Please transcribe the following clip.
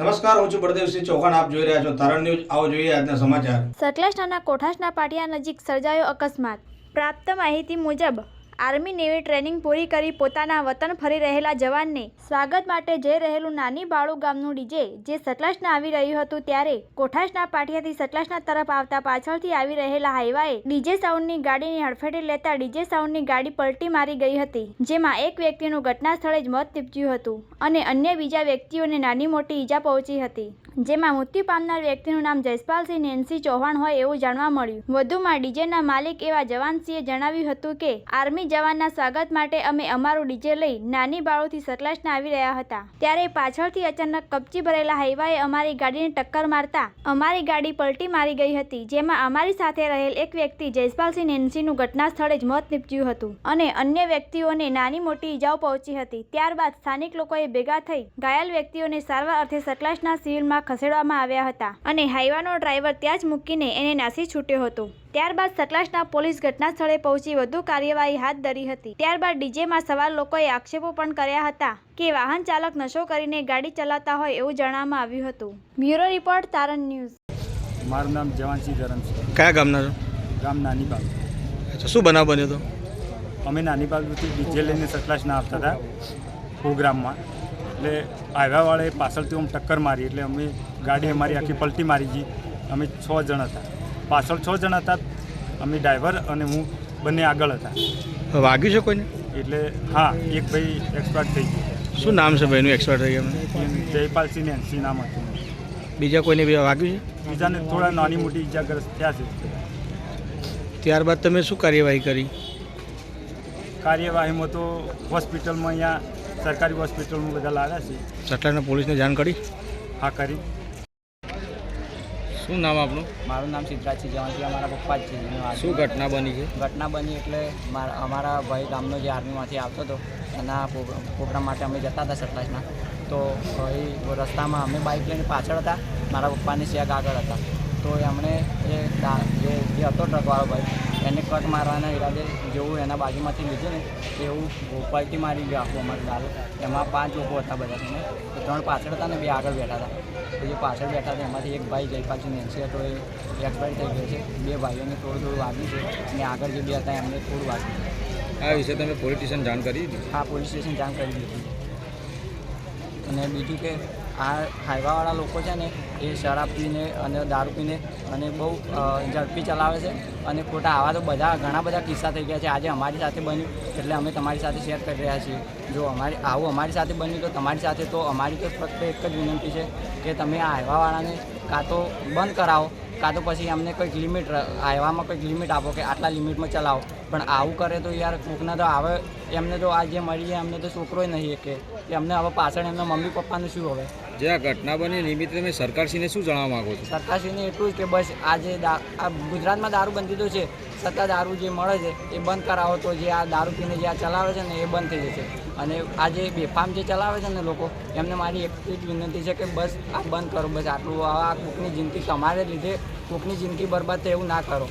નમસ્કાર, હું છું પ્રદેવસિંહ ચૌહાણ. આપ જોઈ રહ્યા છો તારણ ન્યૂઝ. આવો જોઈએ આજના સમાચાર. સતલાસણાના કોઠાસના પાટિયા નજીક સર્જાયો અકસ્માત. પ્રાપ્ત માહિતી મુજબ આર્મી નેવી ટ્રેનિંગ પૂરી કરી પોતાના વતન ફરી રહેલા જવાનને સ્વાગત માટે જઈ રહેલું નાની બાળુ ગામનું ડીજે જે સતલાસના આવી રહ્યું હતું ત્યારે કોઠાસના પાટિયાથી સતલાસના તરફ આવતા પાછળથી આવી રહેલા હાઈવાએ ડીજે સાઉન્ડની ગાડીની હડફેટે લેતા ડીજે સાઉન્ડની ગાડી પલટી મારી ગઈ હતી, જેમાં એક વ્યક્તિનું ઘટના સ્થળે જ મોત નીપજ્યું હતું અને અન્ય બીજા વ્યક્તિઓને નાની મોટી ઈજા પહોંચી હતી. જેમાં મૃત્યુ પામનાર વ્યક્તિનું નામ જયપાલસિંહ નેન્સી ચૌહાણ હોય એવું જાણવા મળ્યું. વધુમાં ડીજેના માલિક એવા જવાનસિંહે જણાવ્યું હતું કે, આર્મી જવાનના સ્વાગત માટે અમે અમારું ડીજે લઈ નાની બાળુથી સતલાસના આવી રહ્યા હતા. ત્યારે પાછળથી અચાનક કપચી ભરેલા હાઈવાએ અમારી ગાડીને ટક્કર મારતા અમારી ગાડી પલટી મારી ગઈ હતી, જેમાં અમારી સાથે રહેલ એક વ્યક્તિ જયપાલસિંહ નેન્સીનું ઘટના સ્થળે જ મોત નીપજ્યું હતું અને અન્ય વ્યક્તિઓને નાની મોટી ઈજાઓ પહોંચી હતી. ત્યારબાદ સ્થાનિક લોકોએ ભેગા થઈ ઘાયલ વ્યક્તિઓને સારવાર અર્થે સતલાસના સિવિલમાં ખસેડવામાં આવ્યા હતા અને હાઈવાનો ડ્રાઈવર ત્યાં જ મૂકીને એને નાસી છૂટ્યો હતો. ત્યારબાદ સતલાસના પોલીસ ઘટના સ્થળે પહોંચી વધુ કાર્યવાહી હાથ ધરી હતી. ત્યારબાદ ડીજેમાં સવાર લોકોએ આક્ષેપો પણ કર્યા હતા કે વાહન ચાલક નશો કરીને ગાડી ચલાવતા હોય એવું જણાવવામાં આવ્યું હતું. બ્યુરો રિપોર્ટ તારણ ન્યૂઝ. મારું નામ જવાનસિંહ ધરમ છે. કયા ગામના છો? ગામ નાની બાગ અચ્છા શું બનાવ બન્યો હતો? અમે નાની બાગથી ડીજે લઈને સતલાસના આવતા હતા પ્રોગ્રામમાં એટલે આવ્યાવાળાએ પાછળથી આમ ટક્કર મારી એટલે અમે ગાડી અમારી આખી પલટી મારી ગઈ અમે છ જણ હતા. પાછળ છ જણ હતા. અમે ડ્રાઈવર અને હું બંને આગળ હતા. વાગ્યું છે કોઈને? એટલે હા એક ભાઈ એક્સપર્ટ થઈ ગયો. શું નામ છે ભાઈનું? એક્સપર્ટ થઈ ગયા જયપાલ જયપાલસિંહ ને એનસી નામ હતું. બીજા કોઈને બી વાગ્યું બીજાને થોડા નાની મોટી ઇજાગ્રસ્ત થયા છે. છે ત્યારબાદ તમે શું કાર્યવાહી કરી? કાર્યવાહીમાં તો હોસ્પિટલમાં અહીંયા સરકારી હોસ્પિટલમાં બધા લાવ્યા છે. સટલાના પોલીસને જાણ કરી? હા કરી. શું નામ આપણું મારું નામ સિદ્ધરાજ છે જેમાંથી અમારા પપ્પા જ છે શું ઘટના બની છે? ઘટના બની એટલે મારા અમારા ભાઈ ગામનો જે આર્મીમાંથી આવતો હતો એના પ્રોગ્રામ માટે અમે જતા હતા સતલાસના તો ભાઈ રસ્તામાં અમે બાઇક લઈને પાછળ હતા મારા પપ્પાની શેક આગળ હતા. તો એમણે એ જે હતો ટ્રકવાળો ભાઈ એને કટ મારવાના ઈરાદે જેવું એના બાજુમાંથી લીધું ને એવું પલટી મારી ગયો આખું અમારું દાલ એમાં પાંચ લોકો હતા બધા તમે તો ત્રણ પાછળ હતા ને બે આગળ બેઠા હતા. તો જે પાછળ બેઠા હતા એમાંથી એક ભાઈ જયપાલસિંહ નેન્સી હતો એ એક્સપાયર થઈ ગયો છે. બે ભાઈઓને થોડું થોડું વાગ્યું છે અને આગળ જે બે હતા એમને થોડું વાગ્યું આ વિશે તમે પોલીસ સ્ટેશન જાણ કરી આ પોલીસ સ્ટેશન જાણ કરી દીધી. અને બીજું કે આ હાઈવાવાળા લોકો છે ને, એ શરાબ પીને અને દારૂ પીને અને બહુ ઝડપી ચલાવે છે. અને ખોટા આવા તો બધા, ઘણા બધા કિસ્સા થઈ ગયા છે. આજે અમારી સાથે બન્યું, એટલે અમે તમારી સાથે શેર કરી રહ્યા છીએ. જો અમારી, આવું અમારી સાથે બન્યું તો તમારી સાથે તો અમારી તો ફક્ત એક જ વિનંતી છે કે તમે આ હાઈવાવાળાને કાં તો બંધ કરાવો, કાં તો પછી અમને કંઈક લિમિટ આવ્યામાં કંઈક લિમિટ આપો કે આટલા લિમિટમાં ચલાવો. પણ આવું કરે તો યાર કોકના તો આવે એમને તો આ જે મળી જાય એમને તો છોકરો નહીં કે એમને હવે પાછળ એમના મમ્મી પપ્પાનું શું હવે? જે આ ઘટના બની નિમિત્તે તમે સરકારશ્રીને શું જણાવવા માગો છો? સરકારશ્રીને એટલું જ કે બસ આ જે આ ગુજરાતમાં દારૂ બંધી તો છે છતાં દારૂ જે મળે છે એ બંધ કરાવો તો જે આ દારૂ પીને જે આ ચલાવે છે ને એ બંધ થઈ જશે. અને આ જે બેફામ જે ચલાવે છે ને લોકો એમને મારી એટલી જ વિનંતી છે કે બસ આ બંધ કરો બસ આટલું આ કોકની જિંદગી તમારે લીધે કોકની જિંદગી બરબાદ થાય એવું ના કરો.